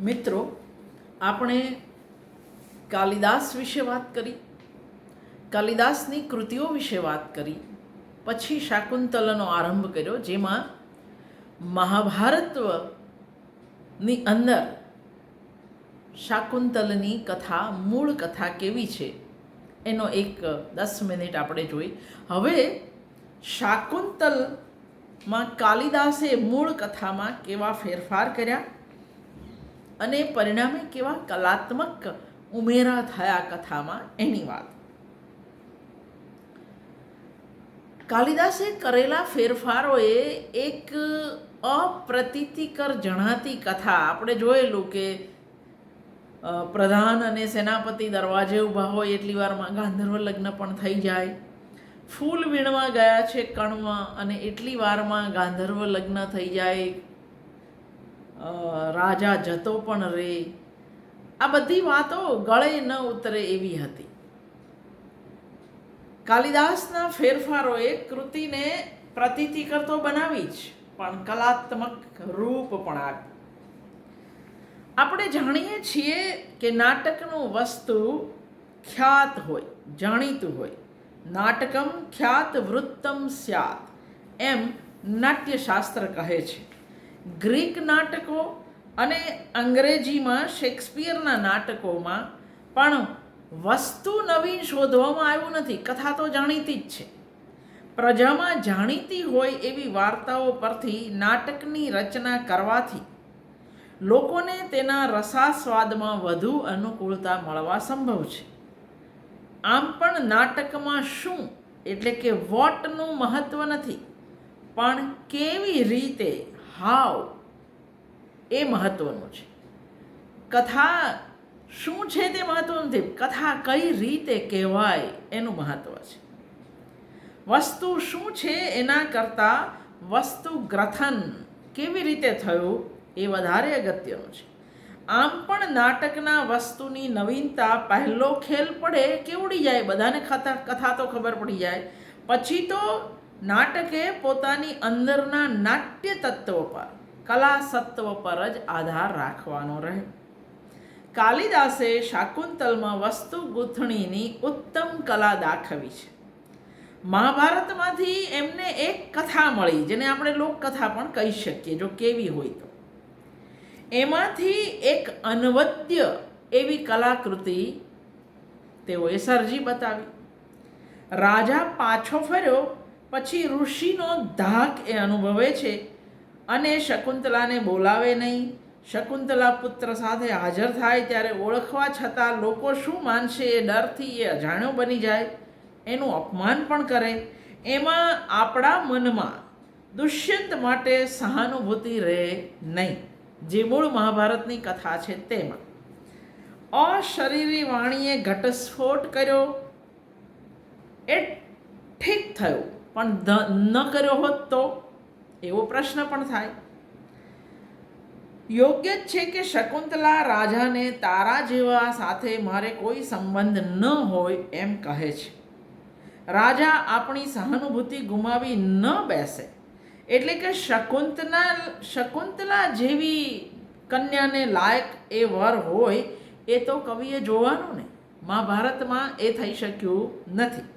મિત્રો, આપણે કાલિદાસ વિશે વાત કરી, કાલિદાસની કૃતિઓ વિશે વાત કરી, પછી શાકુંતલનો આરંભ કર્યો, જેમાં મહાભારતની અંદર શાકુંતલની કથા, મૂળ કથા કેવી છે, એનો એક દસ મિનિટ આપણે જોઈ. હવે શાકુંતલમાં કાલિદાસે મૂળ કથામાં કેવા ફેરફાર કર્યા? અને પરિણામે કેવા કલાત્મક ઉમેરા થયા કથામાં એની વાત. કાલિદાસે કરેલા ફેરફારોએ એક અપ્રતીતિકર જણાતી કથા. આપણે જોયેલું કે પ્રધાન અને સેનાપતિ દરવાજે ઊભા હોય એટલી વારમાં ગાંધર્વ લગ્ન પણ થઈ જાય. ફૂલ વીણવા ગયા છે કણમાં અને એટલી વારમાં ગાંધર્વ લગ્ન થઈ જાય. રાજા જતો પણ રે. આ બધી વાતો ગળે ન ઉતરે એવી હતી. કાલિદાસના ફેરફારોએ કૃતિને પ્રતીતિ કરતો બનાવી જ, પણ કલાત્મક રૂપ પણ આપ્યું. આપણે જાણીએ છીએ કે નાટકનું વસ્તુ ખ્યાત હોય, જાણીતું હોય. નાટકમ ખ્યાત વૃત્તમ સ્યાત, એમ નાટ્યશાસ્ત્ર કહે છે. ગ્રીક નાટકો અને અંગ્રેજીમાં શેક્સપિયરના નાટકોમાં પણ વસ્તુ નવીન શોધવામાં આવ્યું નથી. કથા તો જાણીતી જ છે. પ્રજામાં જાણીતી હોય એવી વાર્તાઓ પરથી નાટકની રચના કરવાથી લોકોને તેના રસાસ્વાદમાં વધુ અનુકૂળતા મળવા સંભવ છે. આમ પણ નાટકમાં શું એટલે કે વોટનું મહત્ત્વ નથી, પણ કેવી રીતે હાવ એ મહત્વનું છે. કથા શું છે તે મહત્વનું નથી. કથા કઈ રીતે કહેવાય એનું મહત્વ છે. વસ્તુ શું છે એના કરતાં વસ્તુ ગ્રથન કેવી રીતે થયું એ વધારે અગત્યનું છે. આમ પણ નાટકના વસ્તુની નવીનતા પહેલો ખેલ પડે કે ઉડી જાય? બધાને કથા કથા તો ખબર પડી જાય. પછી તો નાટકે પોતાની અંદરના નાટ્ય તત્વ પર, કલા સત્વ પર જ આધાર રાખવાનો રહે. કાલિદાસે શાકુંતલમાં વસ્તુ ગૂંથણીની ઉત્તમ કલા દાખવી છે. મહાભારતમાંથી એમને એક કથા મળી, જેને આપણે લોકકથા પણ કહી શકીએ, જો કેવી હોય તો. એમાંથી એક અનવદ્ય એવી કલાકૃતિ તેઓએ સર્જી બતાવી. રાજા પાછો ફર્યો પછી ઋષિનો ધાક એ અનુભવે છે અને શકુંતલાને બોલાવે નહીં. શકુંતલા પુત્ર સાથે હાજર થાય ત્યારે ઓળખવા છતાં લોકો શું માનશે એ ડરથી એ અજાણ્યો બની જાય. એનું અપમાન પણ કરે. એમાં આપણા મનમાં દુષ્યંત માટે સહાનુભૂતિ રહે નહીં, જે મૂળ મહાભારતની કથા છે તેમાં. અશરીરી વાણીએ ઘટસ્ફોટ કર્યો. એ ઠીક થયું. પણ ન કર્યો હોત તો એવો પ્રશ્ન પણ થાય. યોગ્ય જ છે કે શકુંતલા રાજાને તારા જેવા સાથે મારે કોઈ સંબંધ ન હોય એમ કહે છે. રાજા આપણી સહાનુભૂતિ ગુમાવી ન બેસે. એટલે કે શકુંતલા શકુંતલા જેવી કન્યાને લાયક એ વર હોય એ તો કવિએ જોવાનું ને. મહાભારતમાં એ થઈ શક્યું નથી.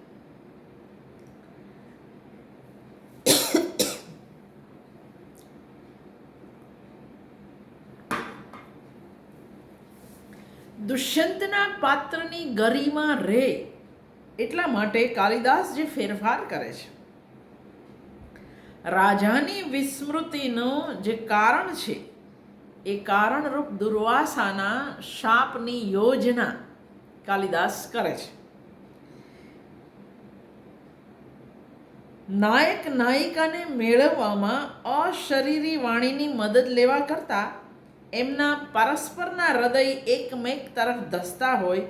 દુષ્યંતના પાત્રની ગરિમા રે એટલા માટે કાલિદાસ જે ફેરફાર કરે છે. રાજાની વિસ્મૃતિનું જે કારણ છે, એ કારણરૂપ દુર્વાસાના શાપની યોજના કાલિદાસ કરે છે. નાયક નાયિકાને મેળવવામાં અશરીરી વાણીની મદદ લેવા કરતાં એમના પરસ્પરના હૃદય એકમેક તરફ ધસતા હોય,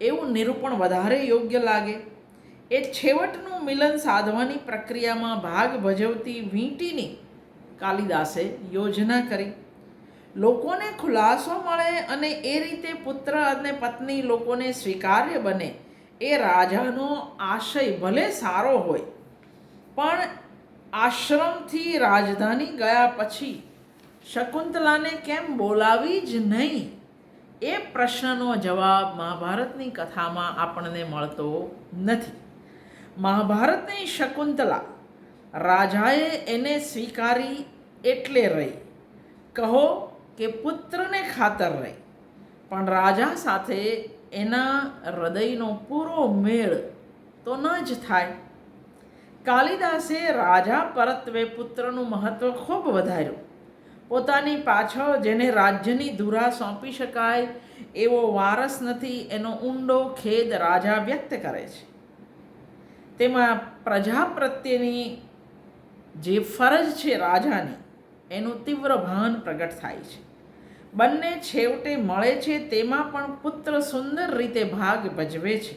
એવું નિરૂપણ વધારે યોગ્ય લાગે. એ છેવટનું મિલન સાધવાની પ્રક્રિયામાં ભાગ ભજવતી વીંટીની કાલિદાસે યોજના કરી. લોકોને ખુલાસો મળે અને એ રીતે પુત્ર અને પત્ની લોકોને સ્વીકાર્ય બને, એ રાજાનો આશય ભલે સારો હોય, પણ આશ્રમથી રાજધાની ગયા પછી શકુંતલાને કેમ બોલાવી જ નહીં? એ પ્રશ્નનો જવાબ મહાભારતની કથામાં આપણને મળતો નથી. મહાભારતની શકુંતલા રાજાએ એને સ્વીકારી એટલે રહી. કહો કે પુત્રને ખાતર રહી. પણ રાજા સાથે એના હૃદયનો પૂરો મેળ તો ન જ થાય. કાલિદાસે રાજા પરત્વે પુત્રનું મહત્ત્વ ખૂબ વધાર્યું. પોતાની પાછળ જેને રાજ્યની ધુરા સોંપી શકાય એવો વારસ નથી, એનો ઊંડો ખેદ રાજા વ્યક્ત કરે છે. તેમાં પ્રજા પ્રત્યેની જે ફરજ છે રાજાની, એનું તીવ્ર ભાન પ્રગટ થાય છે. બંને છેવટે મળે છે, તેમાં પણ પુત્ર સુંદર રીતે ભાગ ભજવે છે.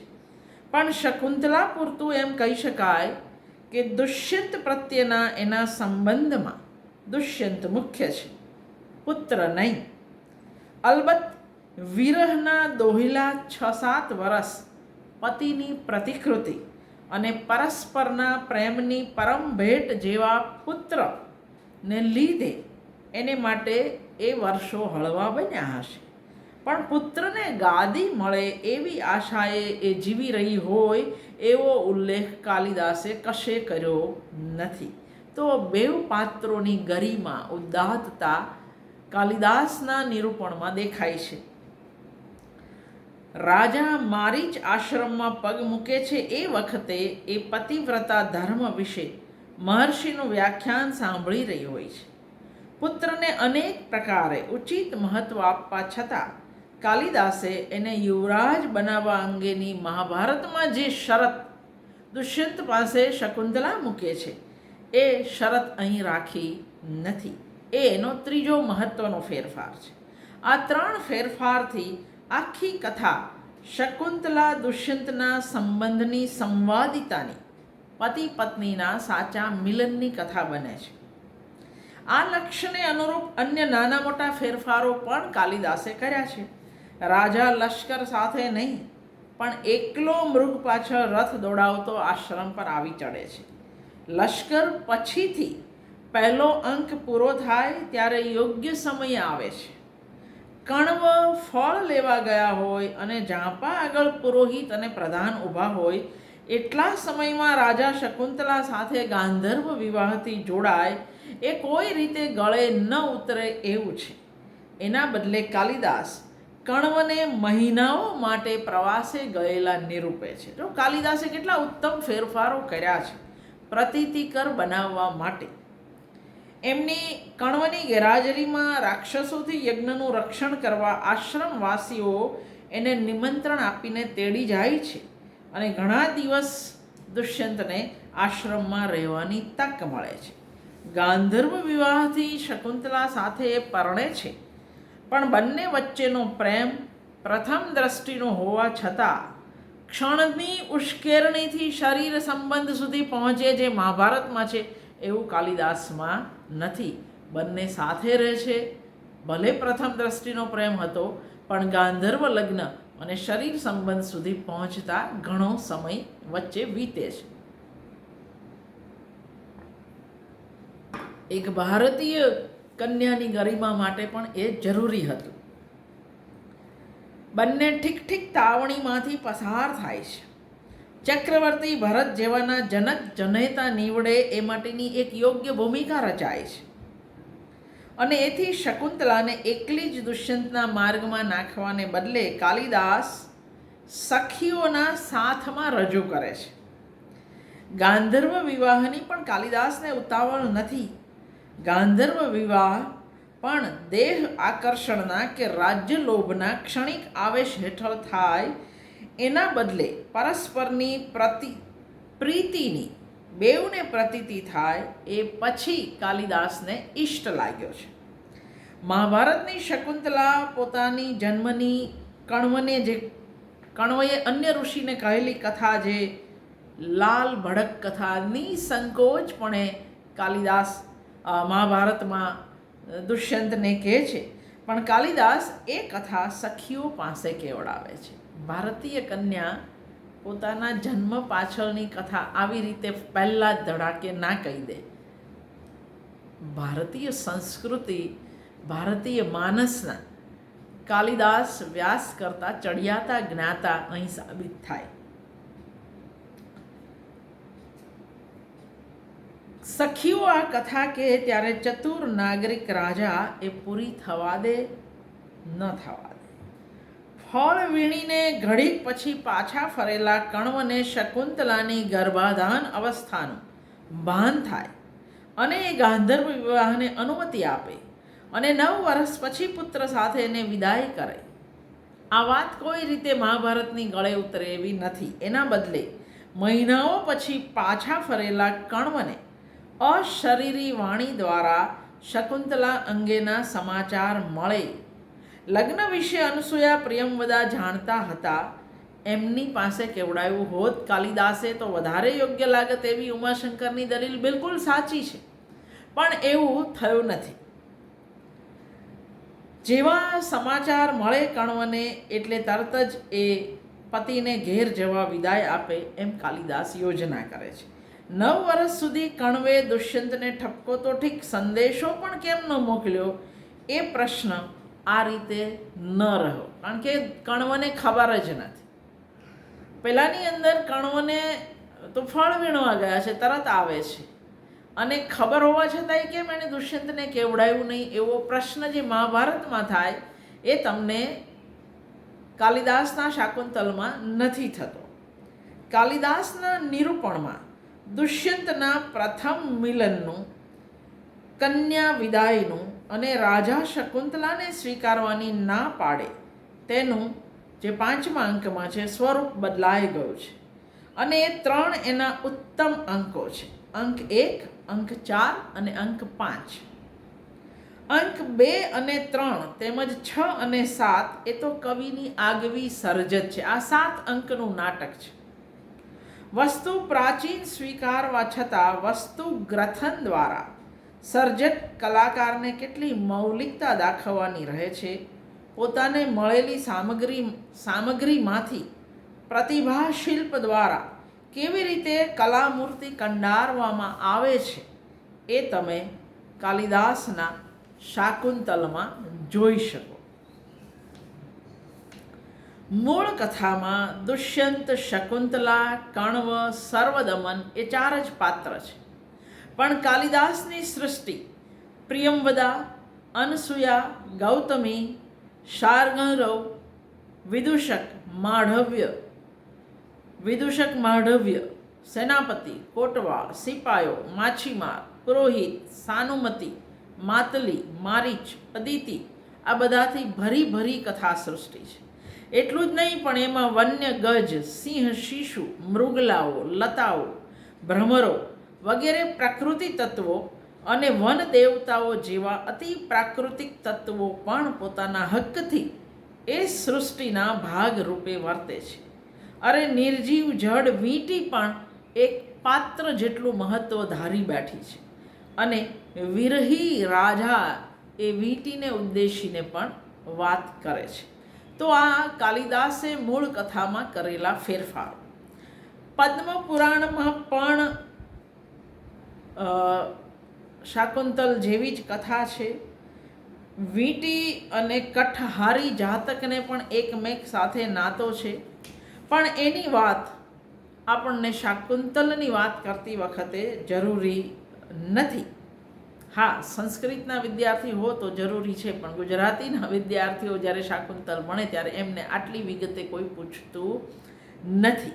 પણ શકુંતલા પૂરતું એમ કહી શકાય કે દુષ્યંત પ્રત્યેના એના સંબંધમાં દુષ્યંત મુખ્ય છે, પુત્ર નહીં. અલબત્ત વિરહના દોહિલા છ સાત વર્ષ પતિની પ્રતિકૃતિ અને પરસ્પરના પ્રેમની પરમ ભેટ જેવા પુત્રને લીધે એને માટે એ વર્ષો હળવા બન્યા હશે. પણ પુત્રને ગાદી મળે એવી આશાએ એ જીવી રહી હોય એવો ઉલ્લેખ કાલિદાસે કશે કર્યો નથી. તો બેવ પાત્રોની ગરિમા ઉદાહતતા કાલિદાસના નિરૂપણમાં દેખાય છે. રાજા મારીચ આશ્રમમાં પગ મૂકે છે એ વખતે એ પતિવ્રતા ધર્મ વિશે મહર્ષિનું વ્યાખ્યાન સાંભળી રહી હોય છે. પુત્રને અનેક પ્રકારે ઉચિત મહત્વ આપવા છતાં કાલિદાસે એને યુવરાજ બનાવવા અંગેની મહાભારતમાં જે શરત દુષ્યંત પાસે શકુંતલા મૂકે છે એ શરત અહીં રાખી નથી. એ એનો ત્રીજો મહત્વનો ફેરફાર છે. આ ત્રણ ફેરફારથી આખી કથા શકુંતલા દુષ્યંતના સંબંધની સંવાદિતાની પતિ પત્નીના સાચા મિલનની કથા બને છે. આ લક્ષ્યને અનુરૂપ અન્ય નાના મોટા ફેરફારો પણ કાલિદાસે કર્યા છે. રાજા લશ્કર સાથે નહીં, પણ એકલો મૃગ પાછળ રથ દોડાવતો આશ્રમ પર આવી ચડે છે. લશ્કર પછીથી પહેલો અંક પૂરો થાય ત્યારે યોગ્ય સમય આવે છે. કણવ ફળ લેવા ગયા હોય અને ઝાંપા આગળ પુરોહિત અને પ્રધાન ઊભા હોય, એટલા સમયમાં રાજા શકુંતલા સાથે ગાંધર્વ વિવાહથી જોડાય, એ કોઈ રીતે ગળે ન ઉતરે એવું છે. એના બદલે કાલિદાસ કણવને મહિનાઓ માટે પ્રવાસે ગયેલા નિરૂપે છે. જો કાલિદાસે કેટલા ઉત્તમ ફેરફારો કર્યા છે. પ્રતીતિકર બનાવવા માટે. એમની કણવની ગેરહાજરીમાં રાક્ષસોથી યજ્ઞનું રક્ષણ કરવા આશ્રમવાસીઓ એને નિમંત્રણ આપીને તેડી જાય છે અને ઘણા દિવસ દુષ્યંતને આશ્રમમાં રહેવાની તક મળે છે. ગાંધર્વ વિવાહથી શકુંતલા સાથે એ પરણે છે. પણ બંને વચ્ચેનો પ્રેમ પ્રથમ દ્રષ્ટિનો હોવા છતાં ક્ષણની ઉશ્કેરણીથી શરીર સંબંધ સુધી પહોંચે જે મહાભારતમાં છે, એવું કાલિદાસમાં નથી. બંને સાથે રહે છે. ભલે પ્રથમ દ્રષ્ટિનો પ્રેમ હતો, પણ ગાંધર્વ લગ્ન અને શરીર સંબંધ સુધી પહોંચતા ઘણો સમય વચ્ચે વીતે છે. એક ભારતીય કન્યાની ગરિમા માટે પણ એ જરૂરી હતું. બંને ઠીક ઠીક તાવણીમાંથી પસાર થાય છે. ચક્રવર્તી ભરત જેવાના જનક જનેતા નીવડે એ માટેની એક યોગ્ય ભૂમિકા રચાય છે. અને એથી શકુંતલાને એકલી જ દુષ્યંતના માર્ગમાં નાખવાને બદલે કાલિદાસ સખીઓના સાથમાં રજૂ કરે છે. ગાંધર્વ વિવાહની પણ કાલિદાસને ઉતાવળ નથી. ગાંધર્વ વિવાહ પણ દેહ આકર્ષણના કે રાજ્ય લોભના ક્ષણિક આવેશ હેઠળ થાય, એના બદલે પરસ્પરની પ્રતિ, પ્રીતિની બેઉને પ્રતીતિ થાય, એ પછી કાલિદાસને ઇષ્ટ લાગ્યો છે. મહાભારતની શકુંતલા પોતાની જન્મની કણવને જે કણવએ અન્ય ઋષિને કહેલી કથા જે લાલ ભડક કથાની સંકોચપણે કાલિદાસ મહાભારતમાં દુષ્યંતને કહે છે, પણ કાલિદાસ એ કથા સખીઓ પાસે કેવડાવે છે. ભારતીય કન્યા પોતાના જન્મ પાછળની કથા આવી રીતે પહેલાં ધડાકે ના કહી દે. ભારતીય સંસ્કૃતિ, ભારતીય માનસના કાલિદાસ વ્યાસ કરતાં ચડિયાતા જ્ઞાતા અહીં સાબિત થાય. સખીઓ આ કથા કે ત્યારે ચતુર નાગરિક રાજા એ પૂરી થવા દે, ન થવા દે. ફળ વીણીને ઘડીક પછી પાછા ફરેલા કણવને શકુંતલાની ગર્ભાધાન અવસ્થાનું ભાન થાય અને એ ગાંધર્વ વિવાહને અનુમતિ આપે અને નવ વર્ષ પછી પુત્ર સાથે એને વિદાય કરે. આ વાત કોઈ રીતે મહાભારતની ગળે ઉતરે એવી નથી. એના બદલે મહિનાઓ પછી પાછા ફરેલા કણવને અશરીરી વાણી દ્વારા શકુંતલા અંગેના સમાચાર મળે. લગ્ન વિશે અનસૂયા પ્રિયમવદા જાણતા હતા. એમની પાસે કેવડાયું હોત કાલિદાસે તો વધારે યોગ્ય લાગે તેવી ઉમાશંકરની દલીલ બિલકુલ સાચી છે. પણ એવું થયું નથી. જેવા સમાચાર મળે કણવને એટલે તરત જ એ પતિને ઘેર જવા વિદાય આપે એમ કાલિદાસ યોજના કરે છે. નવ વર્ષ સુધી કણવે દુષ્યંતને ઠપકો તો ઠીક, સંદેશો પણ કેમ ન મોકલ્યો? એ પ્રશ્ન આ રીતે ન રહ્યો. કારણ કે કણવને ખબર જ નથી. પહેલાંની અંદર કણવને તો ફળ વીણવા ગયા છે, તરત આવે છે. અને ખબર હોવા છતાંય કેમ એણે દુષ્યંતને કેવડાયું નહીં? એવો પ્રશ્ન જે મહાભારતમાં થાય, એ તમને કાલિદાસના શાકુંતલમાં નથી થતો. કાલિદાસના નિરૂપણમાં દુષ્યંતના પ્રથમ મિલનનું, કન્યા વિદાયનું અને રાજા શકુંતલાને સ્વીકારવાની ના પાડે, તેનું, જે પાંચમા અંકમાં છે, સ્વરૂપ બદલાઈ ગયું છે. અને એ ત્રણ એના ઉત્તમ અંકો છે. અંક એક, અંક ચાર અને અંક પાંચ. અંક બે અને ત્રણ તેમજ છ અને સાત એ તો કવિની આગવી સર્જત છે. આ સાત અંકનું નાટક છે. વસ્તુ પ્રાચીન સ્વીકારવા છતાં વસ્તુ ગ્રથન દ્વારા સર્જક કલાકારને કેટલી મૌલિકતા દાખવવાની રહે છે? પોતાને મળેલી સામગ્રી, સામગ્રીમાંથી પ્રતિભા શિલ્પ દ્વારા કેવી રીતે કલામૂર્તિ કંડારવામાં આવે છે એ તમે કાલિદાસના શાકુંતલમાં જોઈ શકો. મૂળ કથામાં દુષ્યંત શકુંતલા કણવ સર્વદમન એ ચાર જ પાત્ર છે. પણ કાલિદાસની સૃષ્ટિ પ્રિયંવદા અનસૂયા, ગૌતમી, શાર્ગરવ, વિદૂષક માઢવ્ય વિદૂષક માઢવ્ય, સેનાપતિ, કોટવાળ, સિપાયો, માછીમાર, પુરોહિત, સાનુમતી, માતલી, મારીચ, અદિતિ આ બધાથી ભરી ભરી કથા સૃષ્ટિ છે. એટલું જ નહીં, પણ એમાં વન્ય ગજ, સિંહ, શિશુ, મૃગલાઓ, લતાઓ, ભ્રમરો વગેરે પ્રાકૃતિક તત્વો અને વન દેવતાઓ જેવા અતિ પ્રાકૃતિક તત્વો પણ પોતાના હક્કથી એ સૃષ્ટિના ભાગ રૂપે વર્તે છે. અરે નિર્જીવ જડ વીંટી પણ એક પાત્ર જેટલું મહત્ત્વ ધારી બેઠી છે. અને વિરહી રાજા એ વીંટીને ઉદ્દેશીને પણ વાત કરે છે. તો આ કાલિદાસે મૂળ કથામાં કરેલા ફેરફાર. પદ્મ પુરાણમાં પણ શાકુંતલ જેવી જ કથા છે. વીંટી અને કઠહારી જાતકને પણ એકમેક સાથે નાતો છે. પણ એની વાત આપણને શાકુંતલની વાત કરતી વખતે જરૂરી નથી. હા, સંસ્કૃતના વિદ્યાર્થી હો તો જરૂરી છે, પણ ગુજરાતીના વિદ્યાર્થીઓ જ્યારે શાકુંતલ ભણે ત્યારે એમને આટલી વિગતે કોઈ પૂછતું નથી.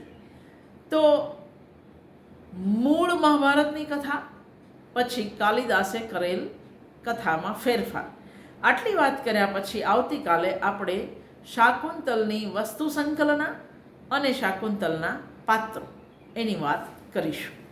તો મૂળ મહાભારતની કથા, પછી કાલિદાસે કરેલ કથામાં ફેરફાર. આટલી વાત કર્યા પછી આવતીકાલે આપણે શાકુંતલની વસ્તુ સંકલના અને શાકુંતલના પાત્રો એની વાત કરીશું.